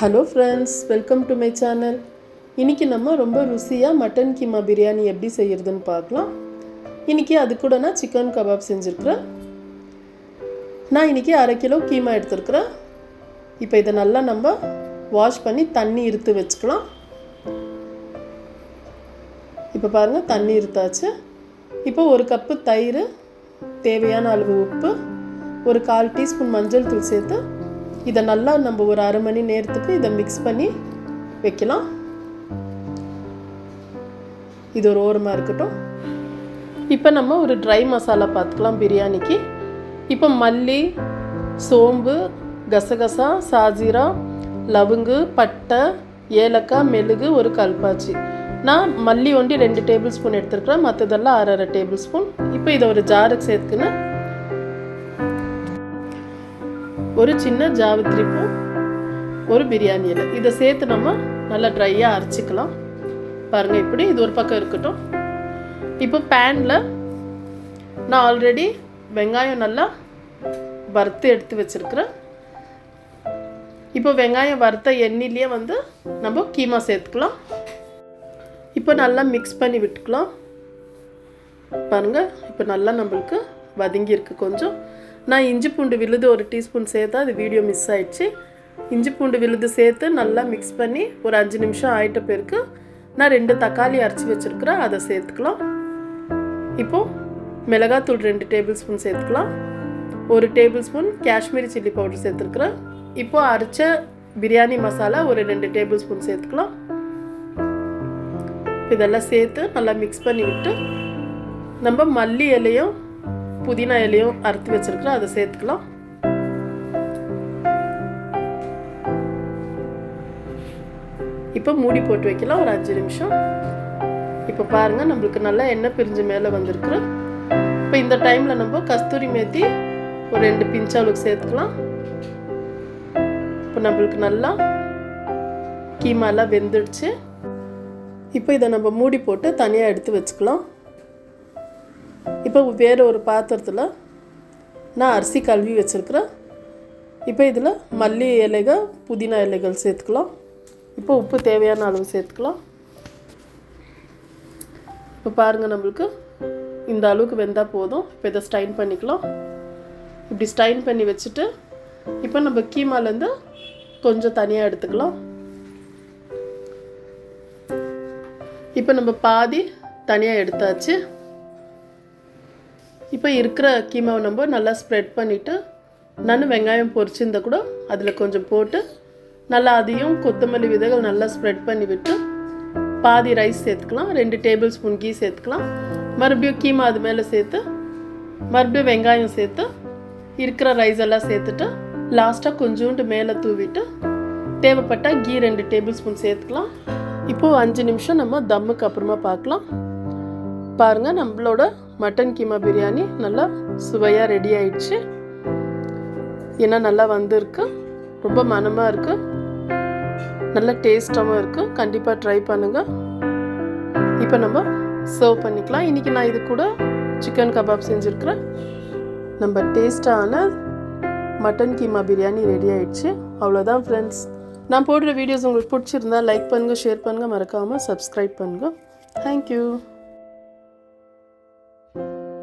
Hello friends welcome to my channel இன்றைக்கி நம்ம ரொம்ப ருசியாக மட்டன் கீமா பிரியாணி எப்படி செய்கிறதுன்னு பார்க்கலாம். இன்றைக்கி அது கூட நான் சிக்கன் கபாப் செஞ்சுருக்குறேன். நான் இன்றைக்கி அரை கிலோ கீமா எடுத்துருக்குறேன். இப்போ இதை நல்லா நம்ம வாஷ் பண்ணி தண்ணி இருத்து வச்சுக்கலாம். இப்போ பாருங்கள் தண்ணி இருத்தாச்சு இப்போ ஒரு கப்பு தயிர் தேவையான அளவு உப்பு ஒரு கால் டீஸ்பூன் மஞ்சள் தூள் சேர்த்து இதை நல்லா நம்ம ஒரு அரை மணி நேரத்துக்கு இதை மிக்ஸ் பண்ணி வைக்கலாம். இது ஒரு ஓரமாக இருக்கட்டும். இப்போ நம்ம ஒரு ட்ரை மசாலா பார்த்துக்கலாம் பிரியாணிக்கு. இப்போ மல்லி சோம்பு கசகசா சாஜீரா லவங்கு பட்டை ஏலக்காய் மெழுகு ஒரு கல்பாச்சி. நான் மல்லி ஒண்டி ரெண்டு டேபிள் ஸ்பூன் எடுத்துருக்குறேன். மற்றதெல்லாம் அரை அரை டேபிள் ஸ்பூன் இப்போ இதை ஒரு ஜாருக்கு சேர்த்துக்கின்னு ஒரு சின்ன ஜாவித்ரி பூ ஒரு பிரியாணி இலை. இதை சேர்த்து நம்ம நல்லா ட்ரையாக அரைச்சிக்கலாம். பாருங்கள் இப்படி இது ஒரு பக்கம் இருக்கட்டும். இப்போ பேனில் நான் ஆல்ரெடி வெங்காயம் நல்லா வறுத்து எடுத்து வச்சுருக்கிறேன். இப்போ வெங்காயம் வறுத்த எண்ணெயிலேயே வந்து நம்ம கீமா சேர்த்துக்கலாம். இப்போ நல்லா மிக்ஸ் பண்ணி விட்டுக்கலாம். பாருங்கள் இப்போ நல்லா நம்மளுக்கு வதங்கியிருக்கு கொஞ்சம். நான் இஞ்சி பூண்டு விழுது ஒரு டீஸ்பூன் சேர்த்து அது வீடியோ மிஸ் ஆயிடுச்சு. இஞ்சி பூண்டு விழுது சேர்த்து நல்லா மிக்ஸ் பண்ணி ஒரு அஞ்சு நிமிஷம் ஆயிட்ட பிறகு நான் ரெண்டு தக்காளி அரைச்சி வச்சுருக்கிறேன். அதை சேர்த்துக்கலாம். இப்போது மிளகாத்தூள் ரெண்டு டேபிள் ஸ்பூன் சேர்த்துக்கலாம். ஒரு tablespoon Kashmiri chilli powder சேர்த்துருக்குறேன். இப்போது அரைச்ச பிரியாணி மசாலா ஒரு ரெண்டு டேபிள் ஸ்பூன் சேர்த்துக்கலாம். இதெல்லாம் சேர்த்து நல்லா மிக்ஸ் பண்ணி விட்டு நம்ம மல்லி இலையும் புதினா இலையும் அறுத்து வச்சுருக்குறோம். அதை சேர்த்துக்கலாம். இப்போ மூடி போட்டு வைக்கலாம். ஒரு அஞ்சு நிமிஷம். இப்போ பாருங்கள் நம்மளுக்கு நல்லா எண்ணெய் பிரிஞ்சு மேலே வந்திருக்கு. இப்போ இந்த டைமில் நம்ம கஸ்தூரி மேத்தி ஒரு ரெண்டு பிஞ்ச் அளவுக்கு சேர்த்துக்கலாம். இப்போ நம்மளுக்கு நல்லா கீமாலாம் வெந்துடுச்சு. இப்போ இதை நம்ம மூடி போட்டு தனியாக எடுத்து வச்சுக்கலாம். இப்போ வேறு ஒரு பாத்திரத்தில் நான் அரிசி கழுவி வச்சுருக்கிறேன். இப்போ இதில் மல்லி இலைகள் புதினா இலைகள் சேர்த்துக்கலாம். இப்போ உப்பு தேவையான அளவு சேர்த்துக்கலாம். இப்போ பாருங்கள் நம்மளுக்கு இந்த அளவுக்கு வெந்தால் போதும். இப்போ இதை ஸ்டைன் பண்ணிக்கலாம். இப்படி ஸ்டைன் பண்ணி வச்சுட்டு இப்போ நம்ம கீமாலேருந்து கொஞ்சம் தனியாக எடுத்துக்கலாம். இப்போ நம்ம பாதி தனியாக எடுத்தாச்சு. இப்போ இருக்கிற கீமாவை நம்ம நல்லா ஸ்ப்ரெட் பண்ணிவிட்டு நான் வெங்காயம் பொரிச்சிருந்தா கூட அதில் கொஞ்சம் போட்டு நல்லா அதையும் கொத்தமல்லி விதைகள் நல்லா ஸ்ப்ரெட் பண்ணி விட்டு பாதி ரைஸ் சேர்த்துக்கலாம் ரெண்டு டேபிள் ஸ்பூன் கீ சேர்த்துக்கலாம். மறுபடியும் கீமா அது மேலே சேர்த்து மறுபடியும் வெங்காயம் சேர்த்து இருக்கிற ரைஸ் எல்லாம் சேர்த்துட்டு லாஸ்ட்டாக கொஞ்சோண்டு மேலே தூவிட்டு தேவைப்பட்டால் கீ ரெண்டு டேபிள் ஸ்பூன் சேர்த்துக்கலாம். இப்போது அஞ்சு நிமிஷம் நம்ம தம்முக்கு அப்புறமா பார்க்கலாம். பாருங்கள் நம்மளோட மட்டன் கீமா பிரியாணி நல்லா சுவையாக ரெடி ஆயிடுச்சு. ஏன்னா நல்லா வந்திருக்கு. ரொம்ப மனமாக இருக்குது நல்ல டேஸ்ட்டாகவும் இருக்குது கண்டிப்பாக ட்ரை பண்ணுங்கள் இப்போ நம்ம சர்வ் பண்ணிக்கலாம். இன்றைக்கி நான் இது கூட சிக்கன் கபாப் செஞ்சுருக்கிறேன். நம்ம டேஸ்டான மட்டன் கீமா பிரியாணி ரெடி ஆயிடுச்சு. அவ்வளோதான் ஃப்ரெண்ட்ஸ் நான் போடுற வீடியோஸ் உங்களுக்கு பிடிச்சிருந்தா லைக் பண்ணுங்கள் ஷேர் பண்ணுங்கள் மறக்காமல் சப்ஸ்கிரைப் பண்ணுங்கள் தேங்க்யூ